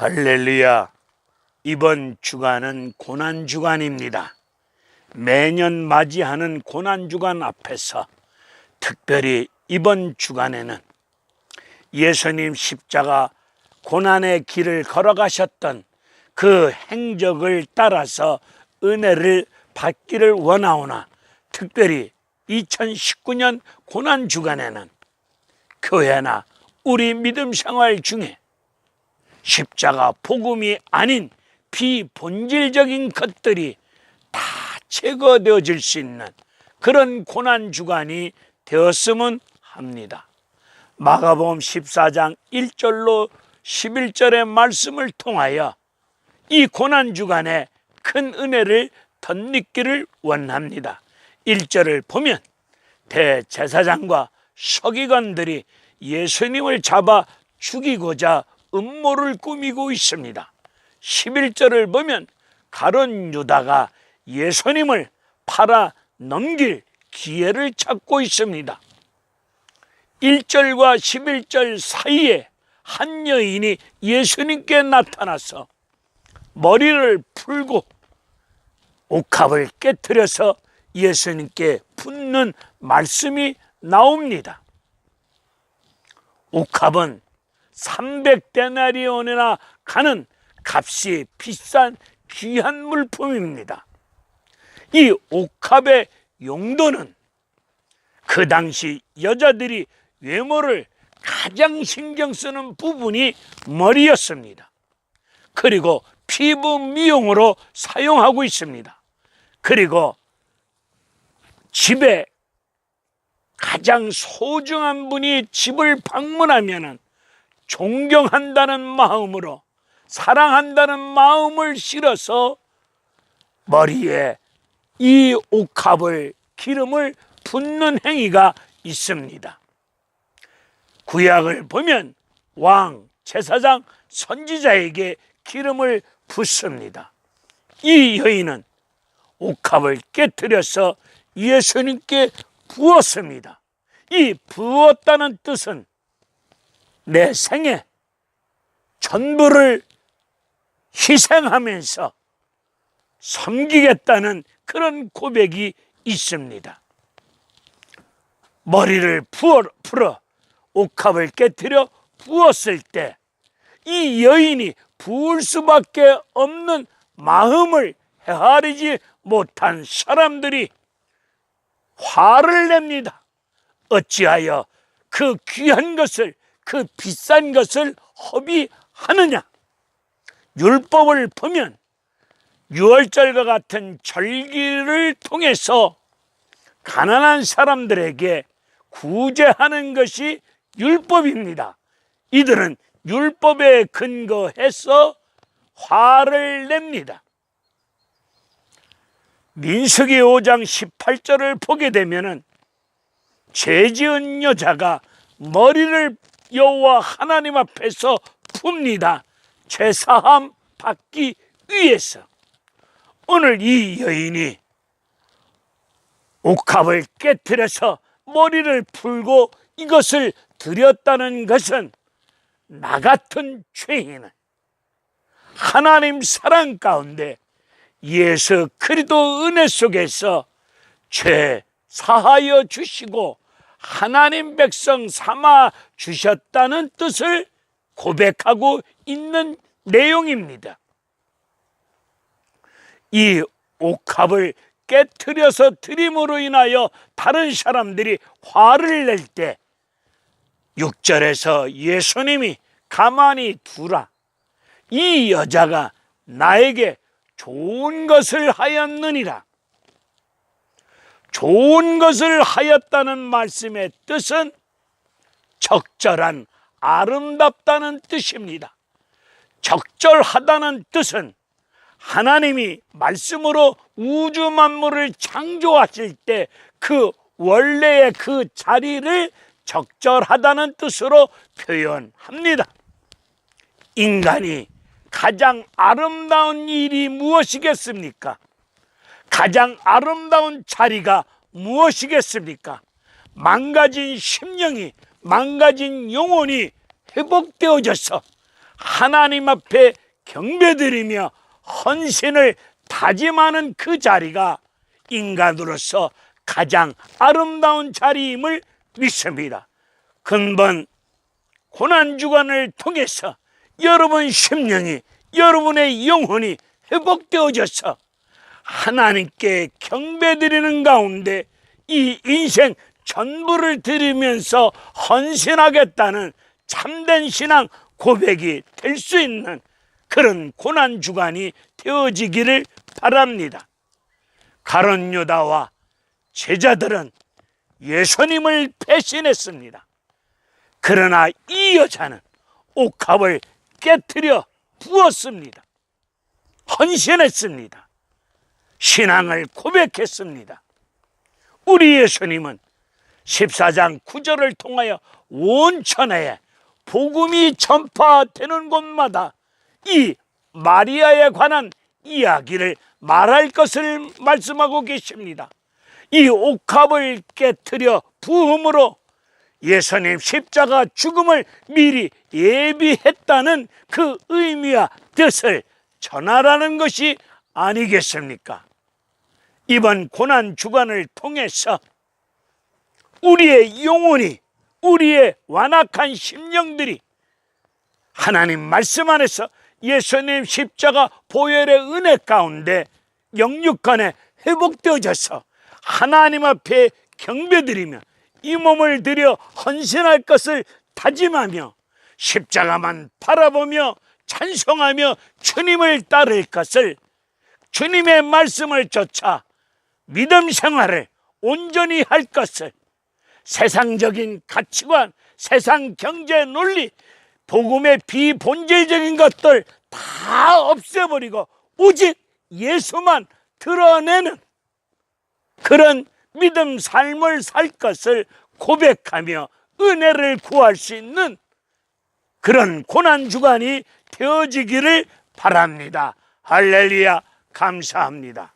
할렐루야. 이번 주간은 고난 주간입니다. 매년 맞이하는 고난 주간 앞에서 특별히 이번 주간에는 예수님 십자가 고난의 길을 걸어가셨던 그 행적을 따라서 은혜를 받기를 원하오나 특별히 2019년 고난 주간에는 교회나 우리 믿음 생활 중에 십자가 복음이 아닌 비본질적인 것들이 다 제거되어질 수 있는 그런 고난 주간이 되었으면 합니다. 마가복음 14장 1절로 11절의 말씀을 통하여 이 고난 주간에 큰 은혜를 덧입기를 원합니다. 1절을 보면 대제사장과 서기관들이 예수님을 잡아 죽이고자 음모를 꾸미고 있습니다. 11절을 보면 가론 유다가 예수님을 팔아 넘길 기회를 찾고 있습니다. 1절과 11절 사이에 한 여인이 예수님께 나타나서 머리를 풀고 옥합을 깨뜨려서 예수님께 붙는 말씀이 나옵니다. 옥합은 300데나리온이나 가는 값이 비싼 귀한 물품입니다. 이 옥합의 용도는 그 당시 여자들이 외모를 가장 신경 쓰는 부분이 머리였습니다. 그리고 피부 미용으로 사용하고 있습니다. 그리고 집에 가장 소중한 분이 집을 방문하면은 존경한다는 마음으로 사랑한다는 마음을 실어서 머리에 이 옥합을 기름을 붓는 행위가 있습니다. 구약을 보면 왕, 제사장, 선지자에게 기름을 붓습니다. 이 여인은 옥합을 깨뜨려서 예수님께 부었습니다. 이 부었다는 뜻은 내 생에 전부를 희생하면서 섬기겠다는 그런 고백이 있습니다. 머리를 부어, 풀어 옥합을 깨뜨려 부었을 때 이 여인이 부을 수밖에 없는 마음을 헤아리지 못한 사람들이 화를 냅니다. 어찌하여 그 귀한 것을 그 비싼 것을 허비하느냐? 율법을 보면 유월절과 같은 절기를 통해서 가난한 사람들에게 구제하는 것이 율법입니다. 이들은 율법에 근거해서 화를 냅니다. 민수기 5장 18절을 보게 되면은 죄 지은 여자가 머리를 여호와 하나님 앞에서 풉니다. 죄 사함 받기 위해서. 오늘 이 여인이 옥합을 깨뜨려서 머리를 풀고 이것을 드렸다는 것은 나 같은 죄인은 하나님 사랑 가운데 예수 그리도 은혜 속에서 죄 사하여 주시고 하나님 백성 삼아 주셨다는 뜻을 고백하고 있는 내용입니다. 이 옥합을 깨뜨려서 드림으로 인하여 다른 사람들이 화를 낼 때 6절에서 예수님이 가만히 두라. 이 여자가 나에게 좋은 것을 하였느니라. 좋은 것을 하였다는 말씀의 뜻은 적절한 아름답다는 뜻입니다. 적절하다는 뜻은 하나님이 말씀으로 우주 만물을 창조하실 때 그 원래의 그 자리를 적절하다는 뜻으로 표현합니다. 인간이 가장 아름다운 일이 무엇이겠습니까? 가장 아름다운 자리가 무엇이겠습니까? 망가진 심령이 망가진 영혼이 회복되어져서 하나님 앞에 경배드리며 헌신을 다짐하는 그 자리가 인간으로서 가장 아름다운 자리임을 믿습니다. 근본 고난주간을 통해서 여러분 심령이 여러분의 영혼이 회복되어져서 하나님께 경배드리는 가운데 이 인생 전부를 드리면서 헌신하겠다는 참된 신앙 고백이 될 수 있는 그런 고난 주간이 되어지기를 바랍니다. 가론 유다와 제자들은 예수님을 배신했습니다. 그러나 이 여자는 옥합을 깨뜨려 부었습니다. 헌신했습니다. 신앙을 고백했습니다. 우리 예수님은 14장 9절을 통하여 온 천하에 복음이 전파되는 곳마다 이 마리아에 관한 이야기를 말할 것을 말씀하고 계십니다. 이 옥합을 깨뜨려 부음으로 예수님 십자가 죽음을 미리 예비했다는 그 의미와 뜻을 전하라는 것이 아니겠습니까? 이번 고난 주간을 통해서 우리의 영혼이 우리의 완악한 심령들이 하나님 말씀 안에서 예수님 십자가 보혈의 은혜 가운데 영육간에 회복되어져서 하나님 앞에 경배드리며 이 몸을 들여 헌신할 것을 다짐하며 십자가만 바라보며 찬송하며 주님을 따를 것을 주님의 말씀을 쫓아 믿음 생활을 온전히 할 것을 세상적인 가치관, 세상 경제 논리, 복음의 비본질적인 것들 다 없애버리고 오직 예수만 드러내는 그런 믿음 삶을 살 것을 고백하며 은혜를 구할 수 있는 그런 고난 주간이 되어지기를 바랍니다. 할렐루야 감사합니다.